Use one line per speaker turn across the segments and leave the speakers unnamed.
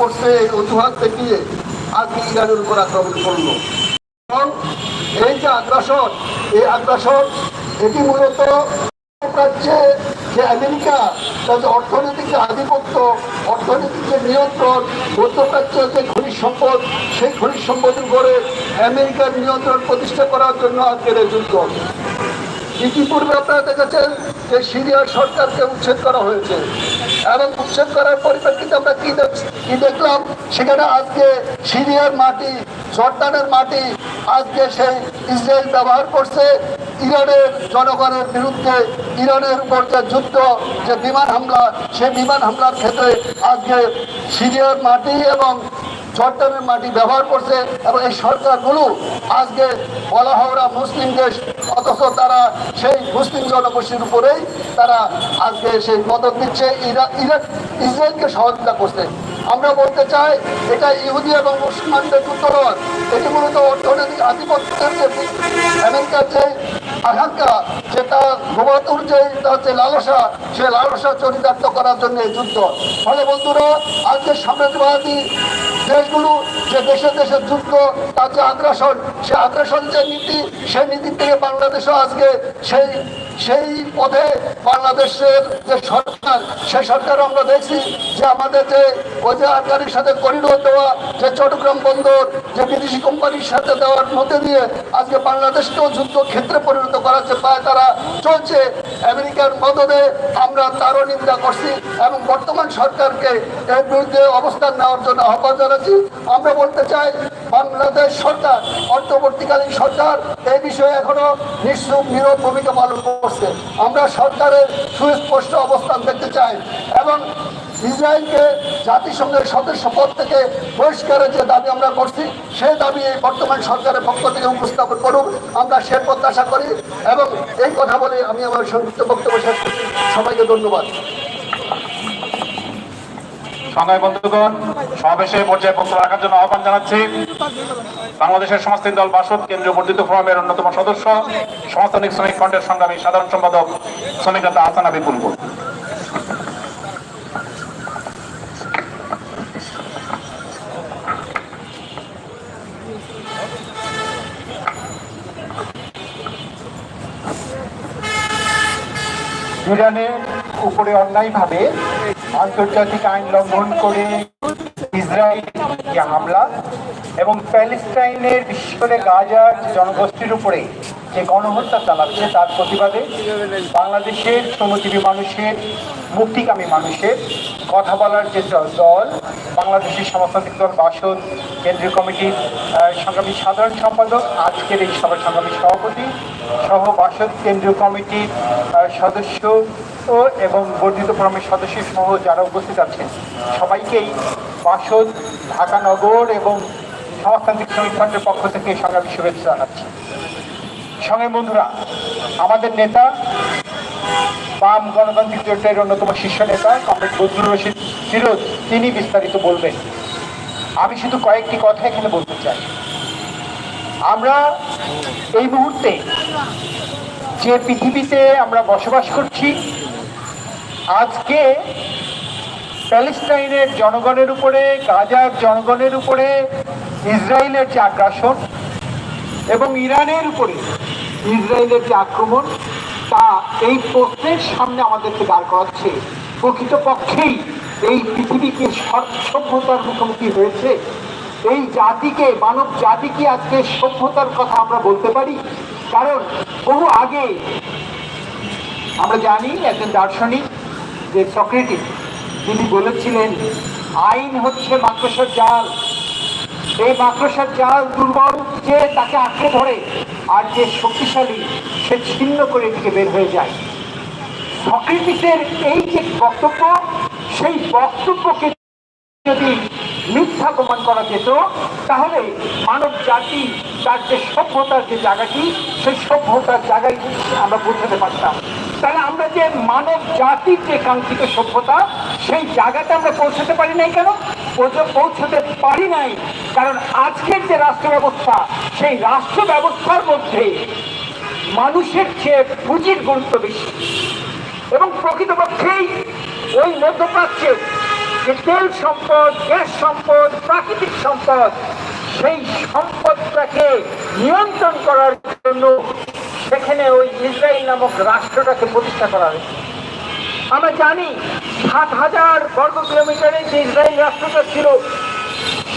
করছে এই অজুহাত দেখিয়ে আজকে ইরানের উপর আক্রমণ করল। এবং এই যে আগ্রাসন, এই আগ্রাসন, এটি মূলত প্রাচ্যে যে আমেরিকা, তার যে অর্থনৈতিক যে আধিপত্য, অর্থনৈতিক যে নিয়ন্ত্রণ, মধ্যপ্রাচ্যের যে খনিজ সম্পদ, সেই খনিজ সম্পদের উপরে আমেরিকার নিয়ন্ত্রণ প্রতিষ্ঠা করার জন্য আজকের এই যুদ্ধ। ইতিপূর্বে আপনারা দেখেছেন যে সিরিয়ার সরকারকে উচ্ছেদ করা হয়েছে। এবং উচ্ছেদ করার পরিপ্রেক্ষিতে আমরা কি কি দেখলাম? সেখানে আজকে সিরিয়ার মাটি, জর্দানের মাটি, আজকে সেই ইসরায়েল ব্যবহার করছে। ইরানের জনগণের বিরুদ্ধে ইরানের উপর যে যুদ্ধ, যে বিমান হামলা সেই বিমান হামলার ক্ষেত্রে আজকে সিরিয়ার মাটি এবং জর্দানের মাটি ব্যবহার করছে এবং এই সরকারগুলো আজকে বলা ওরা মুসলিম দেশ, অথচ তারা সেই মুসলিম জনগোষ্ঠীর উপরেই তারা আজকে সেই মদত দিচ্ছে ইরা- ইরাক, ইসরায়েলকে সহযোগিতা করছে। আমরা বলতে চাই, এটা ইহুদি এবং মুসলমানদের উত্তরণ। এটি মূলত অর্থনৈতিক আধিপত্যের যে আমেরিকার যে আকাঙ্ক্ষা, যে তার গোবাতুর যে তার যে লালসা, সে লালসা চরিতার্থ করার জন্য যুদ্ধ। ফলে বন্ধুরা আজকে সাম্রাজ্যবাদী দেশগুলো যে দেশে দেশে যুদ্ধ তার যে আগ্রাসন, সে আগ্রাসন যে নীতি, সেই নীতি থেকে বাংলাদেশও আজকে সেই সেই পথে বাংলাদেশের যে সরকার, সেই সরকার আমরা দেখছি যে আমাদের যে ওই যে আফগানির সাথে করিডোর দেওয়া, যে চট্টগ্রাম বন্দর, যে বিদেশি কোম্পানির সাথে দেওয়ার মধ্যে দিয়ে আজকে বাংলাদেশকেও যুদ্ধ ক্ষেত্রে পরিণত করার যে পায় তারা চলছে। আমেরিকার মদদে আমরা তারও নিন্দা করছি এবং বর্তমান সরকারকে এর বিরুদ্ধে অবস্থান নেওয়ার জন্য আহ্বান জানাচ্ছি। আমরা বলতে চাই বাংলাদেশ সরকার, অন্তর্বর্তীকালীন সরকার এই বিষয়ে এখনও নিশ্চুপ, নীরব ভূমিকা পালন করছে। আমরা সরকারের সুস্পষ্ট অবস্থান দেখতে চাই এবং ইসরায়েলকে জাতিসংঘের সদস্য পদ থেকে বহিষ্কারের যে দাবি আমরা করছি, সেই দাবি এই বর্তমান সরকারের পক্ষ থেকে উপস্থাপন করুক। আমরা সে প্রত্যাশা করি এবং এই কথা বলে আমি আমার সংযুক্ত বক্তব্য শেষ করছি। সবাইকে ধন্যবাদ।
সংগ্রামী বন্ধুগণ, সমাবেশে পর্যায়ে বক্তব্য রাখার জন্য আহ্বান জানাচ্ছি। বাংলাদেশের সমাজতান্ত্রিক দল বাসদ, কেন্দ্রীয় বর্ধিত ফোরামের অন্যতম সদস্য সমাজতান্ত্রিক শ্রমিক ফ্রন্টের সংগ্রামী সাধারণ সম্পাদক শ্রমিক নেতা আসানা বিপুলপুর
ইরানের উপরে অন্যায়ভাবে আন্তর্জাতিক আইন লঙ্ঘন করে ইসরায়েল হামলা এবং প্যালেস্টাইনের বিশেষ করে গাজার জনগোষ্ঠীর উপরে যে গণহত্যা চালাচ্ছে তার প্রতিবাদে বাংলাদেশের শ্রমজীবী মানুষের, মুক্তিকামী মানুষের কথা বলার যে দল, বাংলাদেশের সমাজতান্ত্রিক দল বাসদ কেন্দ্রীয় কমিটির সংগ্রামী সাধারণ সম্পাদক, আজকের এই সভার সংগ্রামী সভাপতি সহ বাসদ কেন্দ্রীয় কমিটির সদস্য ও এবং বর্ধিত ফোরামের সদস্য সহ যারা উপস্থিত আছেন, সবাইকেই বাসদ ঢাকা নগর এবং সমাজতান্ত্রিক ফ্রন্টের পক্ষ থেকে সংগ্রামী শুভেচ্ছা জানাচ্ছি। সঙ্গে বন্ধুরা, আমাদের নেতা, বাম গণতান্ত্রিক জোটের অন্যতম শীর্ষ নেতা, কমরেড বদরুল রশিদ ফিরোজ, তিনি বিস্তারিত বলবেন। আমি শুধু কয়েকটি কথা এখানে বলতে চাই। আমরা এই মুহূর্তে যে পৃথিবীতে আমরা বসবাস করছি আজকে প্যালেস্টাইনের জনগণের উপরে, গাজার জনগণের উপরে, ইসরায়েলের যে আগ্রাসন এবং ইরানের উপরে ইসরায়েলের যে আক্রমণ, তা এই প্রশ্নের সামনে আমাদেরকে দাঁড় করাচ্ছে। প্রকৃতপক্ষেই এই পৃথিবীকে সভ্যতার মুখোমুখি হয়েছে। এই জাতিকে, মানব জাতিকে আজকে সভ্যতার কথা আমরা বলতে পারি। কারণ বহু আগে আমরা জানি, একজন দার্শনিক যে সক্রেটিস, তিনি বলেছিলেন, আইন হচ্ছে মাকড়সার জাল। এই মাকড়সার জাল দুর্বল যে তাকে আঁকড়ে ধরে, আর যে শক্তিশালী, সে ছিন্ন করে এদিকে বের হয়ে যায়। সক্রেটিসের এই যে বক্তব্য, সেই বক্তব্যকে যদি মিথ্যা প্রমাণ করা যেত, তাহলে মানব জাতি, তার যে সভ্যতার যে জায়গাটি, সেই সভ্যতার জায়গায় আমরা পৌঁছাতে পারতাম। তাহলে আমরা যে মানব জাতির যে কাঙ্ক্ষিত সভ্যতা, সেই জায়গাতে আমরা পৌঁছাতে পারি নাই কেন? পৌঁছ- পৌঁছাতে পারি নাই। কারণ আজকের যে রাষ্ট্র ব্যবস্থা সেই রাষ্ট্র ব্যবস্থার মধ্যে মানুষের চেয়ে পুঁজির গুরুত্ব বেশি। এবং প্রকৃতপক্ষেই ওই মধ্যপ্রাচ্যে
যে তেল সম্পদ গ্যাস সম্পদ, প্রাকৃতিক সম্পদ, সেই সম্পদটাকে নিয়ন্ত্রণ করার জন্য সেখানে ওই ইসরায়েল নামক রাষ্ট্রটাকে প্রতিষ্ঠা করা হয়েছে। আমরা জানি সাত হাজার বর্গ কিলোমিটারের যে ইসরায়েল রাষ্ট্রটা ছিল,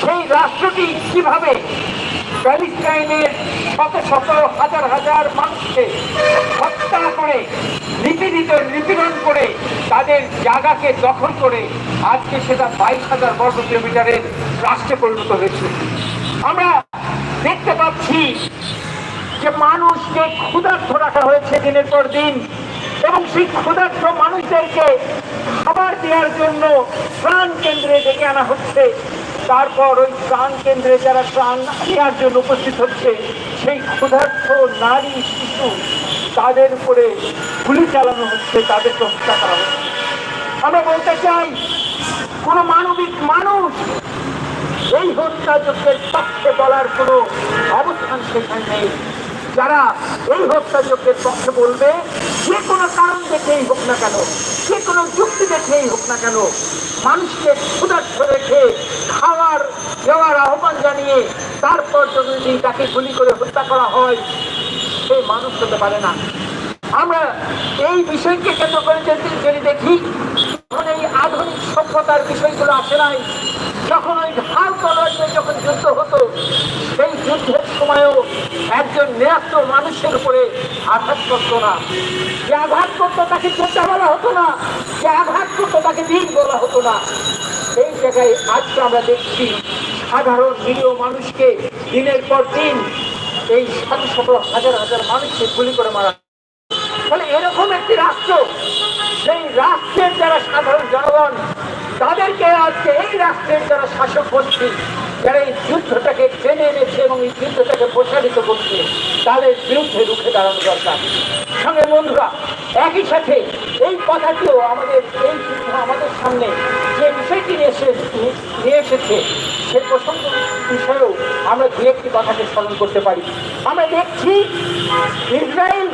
সেই রাষ্ট্রটি কীভাবে প্যালেস্টাইনের শত শত হাজার হাজার মানুষকে হত্যা করে, নিপীড়িত, নিপীড়ন করে তাদের জায়গাকে দখল করে আজকে সেটা বাইশ হাজার বর্গ কিলোমিটারের রাষ্ট্রে পরিণত হয়েছে। আমরা দেখতে পাচ্ছি যে মানুষকে ক্ষুধার্থ রাখা হয়েছে দিনের পর দিন এবং সেই ক্ষুধার্থ মানুষদেরকে খাবার দেওয়ার জন্য ত্রাণ কেন্দ্রে ডেকে আনা হচ্ছে। তারপর ওই ত্রাণ কেন্দ্রে যারা ত্রাণ নেওয়ার জন্য উপস্থিত হচ্ছে, সেই ক্ষুধার্থ নারী, শিশু, তাদের উপরে গুলি চালানো হচ্ছে, তাদেরকে হত্যা করা হচ্ছে। আমরা বলতে চাই, কোনো মানবিক মানুষ এই হত্যাযজ্ঞের পক্ষে বলার কোনো অবস্থান সেখানে নেই। যারা এই হত্যাযজ্ঞের পক্ষে বলবে, যে কোনো কারণ দেখেই হোক না কেন যে কোনো যুক্তি দেখেই হোক না কেন, মানুষকে ক্ষুধার্থ রেখে খাওয়ার, দেওয়ার আহ্বান জানিয়ে তারপর যদি তাকে গুলি করে হত্যা করা হয়, সে মানুষ হতে পারে না। আমরা এই বিষয়কে কেন্দ্র করে যদি দেখি তখন এই আধুনিক সভ্যতার বিষয়গুলো আসে নাই, যখন ওই ঢাল তলোয়ার যখন যুদ্ধ হতো, সেই যুদ্ধের সময়ও একজন নিরাস্ত মানুষের উপরে আঘাত করতো না। যে আঘাত করতো তাকে যোদ্ধা বলা হতো না। যে আঘাত করতো তাকে দিন বলা হতো না। সেই জায়গায় আজকে আমরা দেখছি সাধারণ নিরীহ মানুষকে দিনের পর দিন এই শত শত হাজার হাজার মানুষকে গুলি করে মারা ফলে এরকম একটি রাষ্ট্র, সেই রাষ্ট্রের যারা সাধারণ জনগণ, তাদেরকে আজকে এই রাষ্ট্রের যারা শাসক গোষ্ঠী যারা এই যুদ্ধটাকে এবং এই যুদ্ধটাকে প্রসারিত করছে তাদের বিরুদ্ধে রুখে দাঁড়ানো দরকার। সঙ্গে বন্ধুরা, একই সাথে এই কথাটিও আমাদের, এই যুদ্ধ আমাদের সামনে যে বিষয়টি এসে, নিয়ে এসেছে, সে প্রসঙ্গ বিষয়েও আমরা দু একটি কথাকে স্মরণ করতে পারি। আমরা দেখছি ইসরায়েল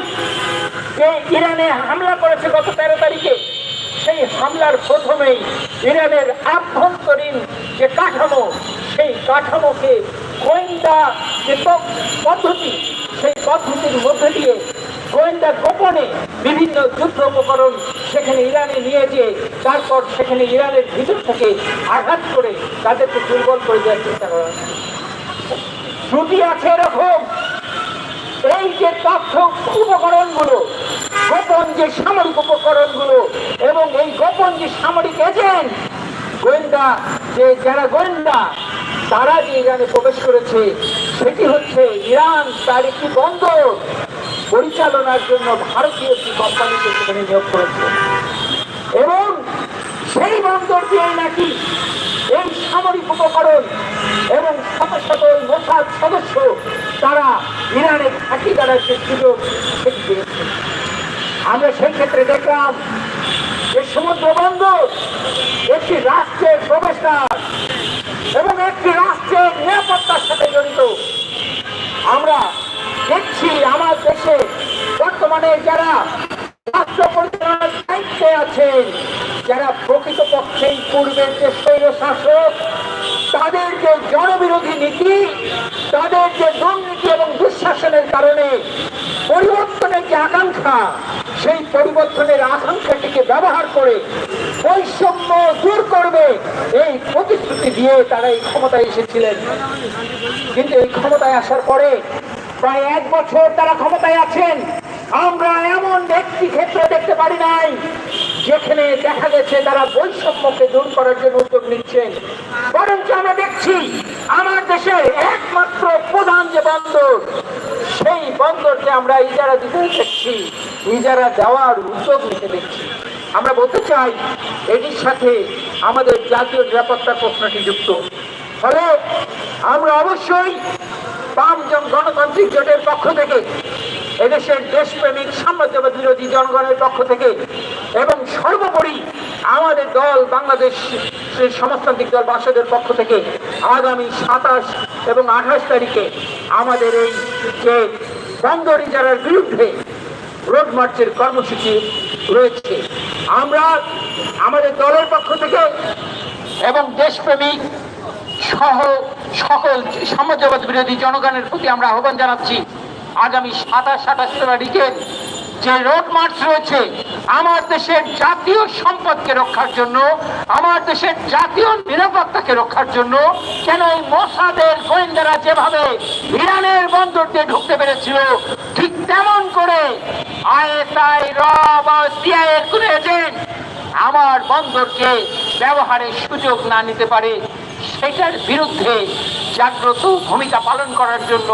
যে ইরানে হামলা করেছে গত তেরো তারিখে, সেই হামলার প্রথমেই ইরানের আভ্যন্তরীণ যে কাঠামো, সেই কাঠামোকে গোয়েন্দা যে পদ্ধতি, সেই পদ্ধতির মধ্যে দিয়ে গোয়েন্দা গোপনে বিভিন্ন যুদ্ধ উপকরণ সেখানে ইরানে নিয়ে যেয়ে, তারপর সেখানে ইরানের ভিতর থেকে আঘাত করে তাদেরকে দুর্বল করে দেওয়ার চেষ্টা করা। শ্রুতি আছে এরকম এই যে তথ্য উপকরণগুলো, গোপন যে সামরিক উপকরণগুলো এবং এই গোপন যে সামরিক এজেন্ট গোয়েন্দা, যে যারা গোয়েন্দা তারা যে ইরানে প্রবেশ করেছে, সেটি হচ্ছে ইরান, তার একটি বন্দর পরিচালনার জন্য ভারতীয় একটি কোম্পানিকে সেখানে নিয়োগ করেছে। এবং সেই বন্দর দিয়ে নাকি এই সামরিক উপকরণ এবং শত শত মোসাদ সদস্য তারা ইরানে ঘাঁটি করার যে সুযোগ, সেটি পেয়েছে। আমরা সেই ক্ষেত্রে দেখলাম যে সমুদ্র বন্দর একটি রাষ্ট্রের এবং একটি রাষ্ট্রের নিরাপত্তার সাথে জড়িত। আমরা দেখছি আমার দেশে বর্তমানে যারা রাষ্ট্র পরিচালনার দায়িত্বে আছেন, যারা প্রকৃতপক্ষেই পূর্বের যে স্বৈর শাসক তাদের যে জনবিরোধী নীতি তাদের যে দুর্নীতি এবং দুঃশাসনের কারণে পরিবর্তনের যে আকাঙ্ক্ষা সেই পরিবর্তনের আকাঙ্ক্ষাটিকে ব্যবহার করে বৈষম্য দূর করবে। এই প্রতিশ্রুতি দিয়ে তারা এই ক্ষমতায় এসেছিলেন। কিন্তু এই ক্ষমতায় আসার পরে প্রায় এক বছর তারা ক্ষমতায় আছেন। আমরা এমন ব্যক্তি ক্ষেত্র দেখতে পারি নাই, যেখানে দেখা গেছে তারা বৈষম্যকে দূর করার জন্য উদ্যোগ নিচ্ছেন। বরঞ্চ আমরা দেখছি আমার দেশের একমাত্র প্রধান যে বন্দর, সেই বন্দরকে আমরা ইজারা দিতে দেখছি ইজারা দেওয়ার উদ্যোগ নিতে দেখছি। আমরা বলতে চাই, এটির সাথে আমাদের জাতীয় নিরাপত্তার প্রশ্নটি যুক্ত। ফলে আমরা অবশ্যই বাম জন- গণতান্ত্রিক জোটের পক্ষ থেকে, এদেশের দেশপ্রেমিক সাম্রাজ্যবাদ বিরোধী জনগণের পক্ষ থেকে, এবং সর্বোপরি আমাদের দল, বাংলাদেশ সমাজতান্ত্রিক দল বাসদের পক্ষ থেকে, আগামী সাতাশ এবং আঠাশ তারিখে আমাদের এই যে বন্দর ইজারার বিরুদ্ধে রোড মার্চের কর্মসূচি রয়েছে। আমরা আমাদের দলের পক্ষ থেকে এবং দেশপ্রেমিক সহ সকল সাম্রাজ্যবাদ বিরোধী জনগণের প্রতি আমরা আহ্বান জানাচ্ছি, আগামী সাতাশ আঠাশ তারিখের যে রোড মার্চ রয়েছে, আমার দেশের জাতীয় সম্পদকে রক্ষার জন্য, আমার দেশের জাতীয় নিরাপত্তাকে রক্ষার জন্য কেন এই মোসাদের গোয়েন্দারা যেভাবে ইরানের বন্দর দিয়ে ঢুকতে পেরেছিল ঠিক তেমন করে আইএসআই র বা সিআই কোনো আমার বন্দরকে ব্যবহারের সুযোগ না নিতে পারে, সেটার বিরুদ্ধে জাগ্রত ভূমিকা পালন করার জন্য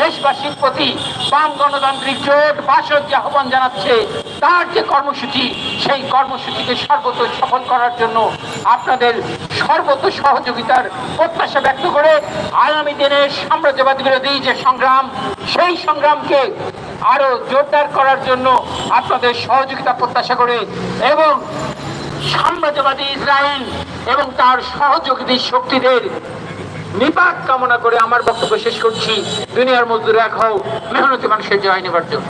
দেশবাসীর প্রতি বাম গণতান্ত্রিক জোট বাসদ যে আহ্বান জানাচ্ছে। তার যে কর্মসূচি, সেই কর্মসূচিকে সর্বত সফল করার জন্য আপনাদের সর্বত সহযোগিতার প্রত্যাশা ব্যক্ত করে আগামী দিনের সাম্রাজ্যবাদ বিরোধী যে সংগ্রাম। সেই সংগ্রামকে আরও জোরদার করার জন্য আপনাদের সহযোগিতা প্রত্যাশা করে এবং সাম্রাজ্যবাদী ইসরায়েল এবং তার সহযোগী শক্তিদের নিপাত কামনা করে আমার বক্তব্য শেষ করছি। দুনিয়ার মজদুর এক হও। মেহনতি মানুষের জয় নিবার জন্য।